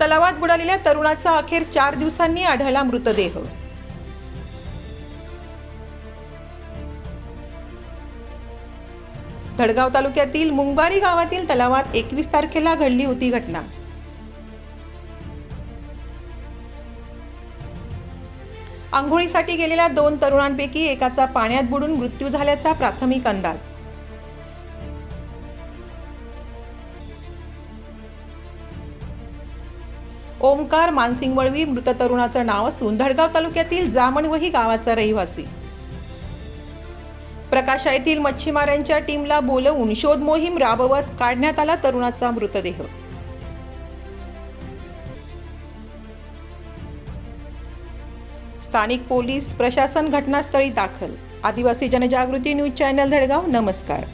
तलावात बुडालेल्या तरुणाचा अखेर चार दिवसांनी आढळला मृतदेह. धडगाव तालुक्यातील मुंगबारी गावातील तलावात एकवीस तारखेला घडली होती घटना. आंघोळीसाठी गेलेल्या दोन तरुणांपैकी एकाचा पाण्यात बुडून मृत्यू झाल्याचा प्राथमिक अंदाज. ओमकार मानसिंग वळवी मृत तरुणाचं नाव असून धडगाव तालुक्यातील जामणवही गावाचा रहिवासी. प्रकाशा येथील मच्छीमारांच्या टीमला बोलवून शोध मोहीम राबवत काढण्यात आला तरुणाचा मृतदेह. स्थानिक पोलीस प्रशासन घटनास्थळी दाखल. आदिवासी जनजागृती न्यूज चॅनल धडगाव नमस्कार.